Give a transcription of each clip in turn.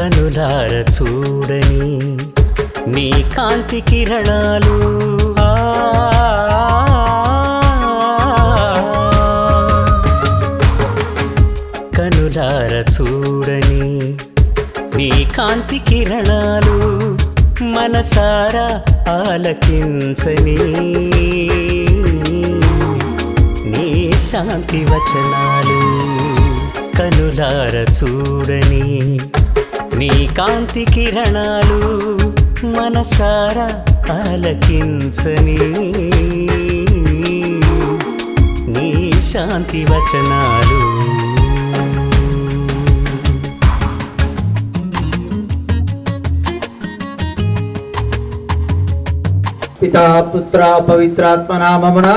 కనులార చూడని నీ కాంతి కిరణాలు. కనులార చూడని నీ కాంతి కిరణాలు మనసారా ఆలకించని నీ శాంతి వచనాలు కనులార చూడని నీ కాంతి కిరణాలు మనసారా ఆలకించని. నీ శాంతి వచనాలు పితా పుత్ర పవిత్రాత్మ నామమున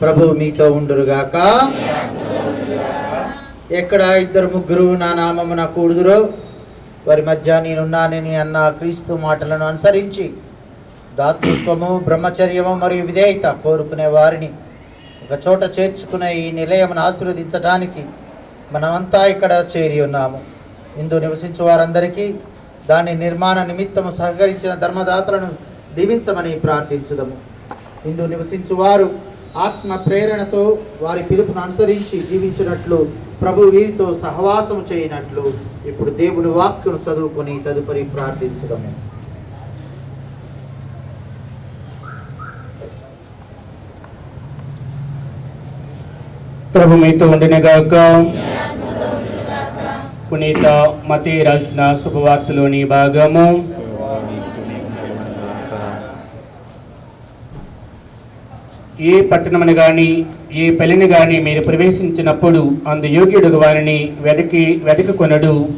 ప్రభు మీతో ఉండురుగాక. ఎక్కడ ఇద్దరు ముగ్గురు నా నామమున కూడుదురో వారి మధ్య నేనున్నానని అన్న క్రీస్తు మాటలను అనుసరించి దాతృత్వము బ్రహ్మచర్యము మరియు విధేయత కోరుకునే వారిని ఒక చోట చేర్చుకునే ఈ నిలయమును ఆశీర్వదించడానికి మనమంతా ఇక్కడ చేరి ఉన్నాము. ఇందు నివసించు వారందరికీ దాని నిర్మాణ నిమిత్తము సహకరించిన ధర్మదాతలను దీవించమని ప్రార్థించుదము. ఇందు నివసించు వారు ఆత్మ ప్రేరణతో వారి పిలుపును అనుసరించి జీవించినట్లు ప్రభు వీరితో సహవాసము చేయనట్లు ఇప్పుడు దేవుని వాక్యను చదువుకొని తదుపరి ప్రార్థించుదము. ప్రభు మీతో ఉండినగాక పునీత మతే రాసిన శుభవార్తలోని భాగము ఏ పట్టణమును గాని ఏ పెళ్ళిని గాని మీరు ప్రవేశించినప్పుడు అందు యోగ్యుడు వారిని వెతికి వెతకుకొనడు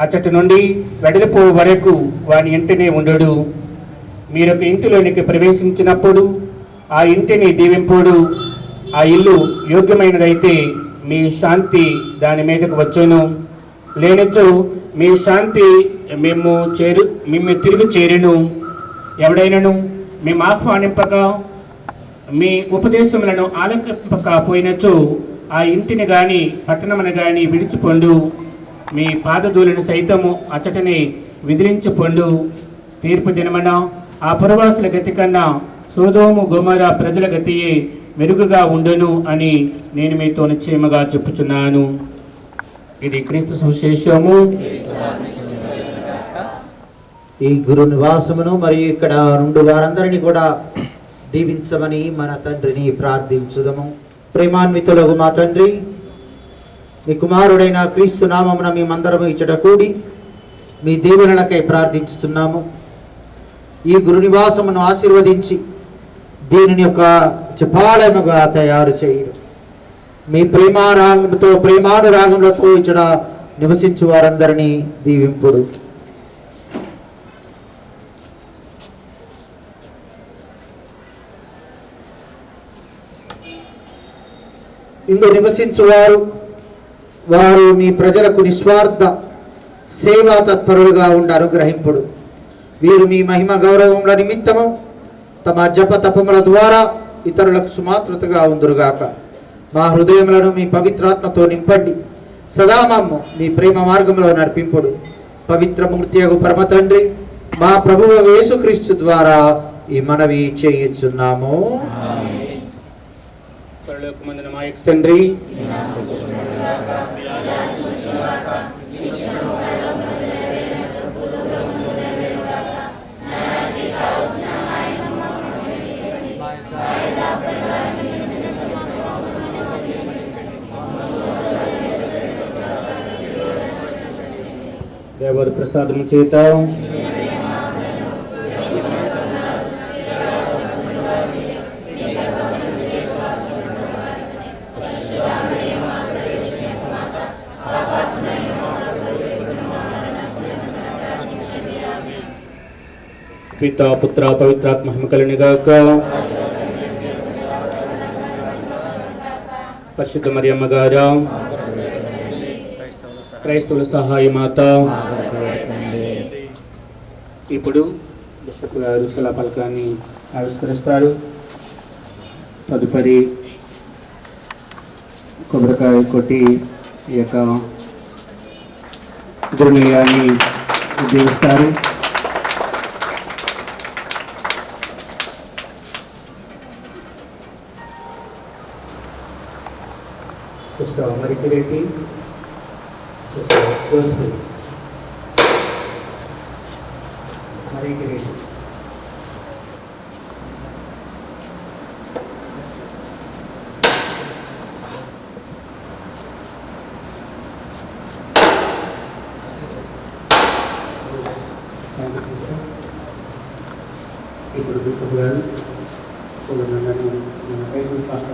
అచ్చటి నుండి వెడలిపో వరకు వాని ఇంటినే ఉండడు. మీరు ఒక ఇంటిలోనికి ప్రవేశించినప్పుడు ఆ ఇంటిని దీవింపుడు. ఆ ఇల్లు యోగ్యమైనదైతే మీ శాంతి దాని మీదకు వచ్చును. లేనిచో మీ శాంతి మేము చేరు మేము తిరిగి చేరును. ఎవడైనను? మేము ఆహ్వానింపక మీ ఉపదేశములను ఆలకింపకపోయినచో ఆ ఇంటిని గాని పట్టణమును గాని విడిచిపొండు మీ పాదధూలను సైతము అచ్చటనే విదిలించిపొండు తీర్పు దినమన ఆ పురవాసుల గతి కన్నా సోదోము గోమర ప్రజల గతియే మెరుగుగా ఉండును అని నేను మీతో నిశ్చయముగా చెప్పుచున్నాను. ఇది క్రీస్తు సుశేషము ఈ గురు నివాసమును మరియు ఇక్కడ రెండు వారందరినీ కూడా దీవించమని మన తండ్రిని ప్రార్థించుదము. ప్రేమాన్వితులకు మా తండ్రి మీ కుమారుడైన క్రీస్తు నామమున మేమందరము ఇచ్చట కూడి మీ దీవెనలకై ప్రార్థించుతున్నాము ఈ గురునివాసమును ఆశీర్వదించి దీనిని ఒక జపాలయముగా తయారు చేయడం మీ ప్రేమారాగంతో ప్రేమానురాగములతో ఇచ్చట నివసించు వారందరినీ దీవింపుడు. ఇందు నివసించువారు. వారు మీ ప్రజలకు నిస్వార్థ సేవా తత్పరులుగా ఉండి అనుగ్రహింపుడు. వీరు మీ మహిమ గౌరవముల నిమిత్తము తమ జప తపముల ద్వారా ఇతరులకు సుమాతృతగా ఉందురుగాక. మా హృదయములను మీ పవిత్రాత్మతో నింపండి. సదా మమ్ము మీ ప్రేమ మార్గంలో నడిపింపుడు. పవిత్రమూర్తి పరమ తండ్రి మా ప్రభువు యేసుక్రీస్తు ద్వారా ఈ మనవి చేయించున్నాము. పరలోకమందున మా యొక్క తండ్రి దేవర ప్రసాదము చేత పిత పుత్ర పవిత్రాత్మ హిమకలినిగాక పరిశుద్ధ మరియమ్మ గారా క్రైస్తవుల సహాయ మాత ఇప్పుడు బిషప్ గారు శిలా పలకాన్ని ఆవిష్కరిస్తారు. తదుపరి కొబ్బరికాయ కొట్టి ఈ యొక్క గురునియాన్ని ఉద్యోగిస్తారు sister Amariki Reddy sister Josmi Amariki Reddy thank you sister ఇప్పుడు బిషప్ గారు ఇప్పుడు నన్ను మన రైతు శాస్త్ర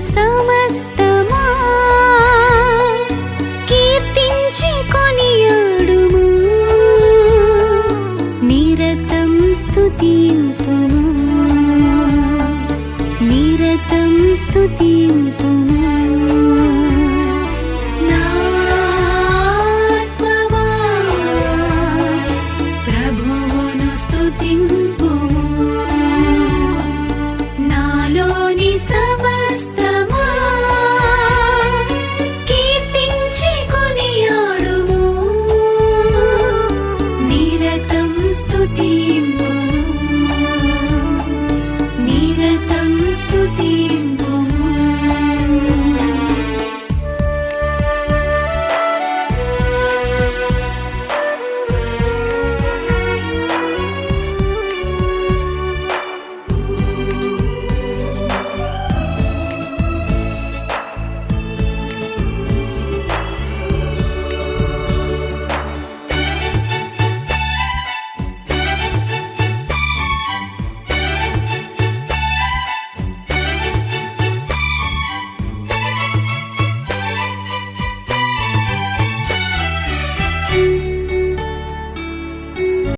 సమస్తమా? కీర్తించి కొనియాడుము. నిరతం స్తుతింపుము. నిరతం స్తుతింపు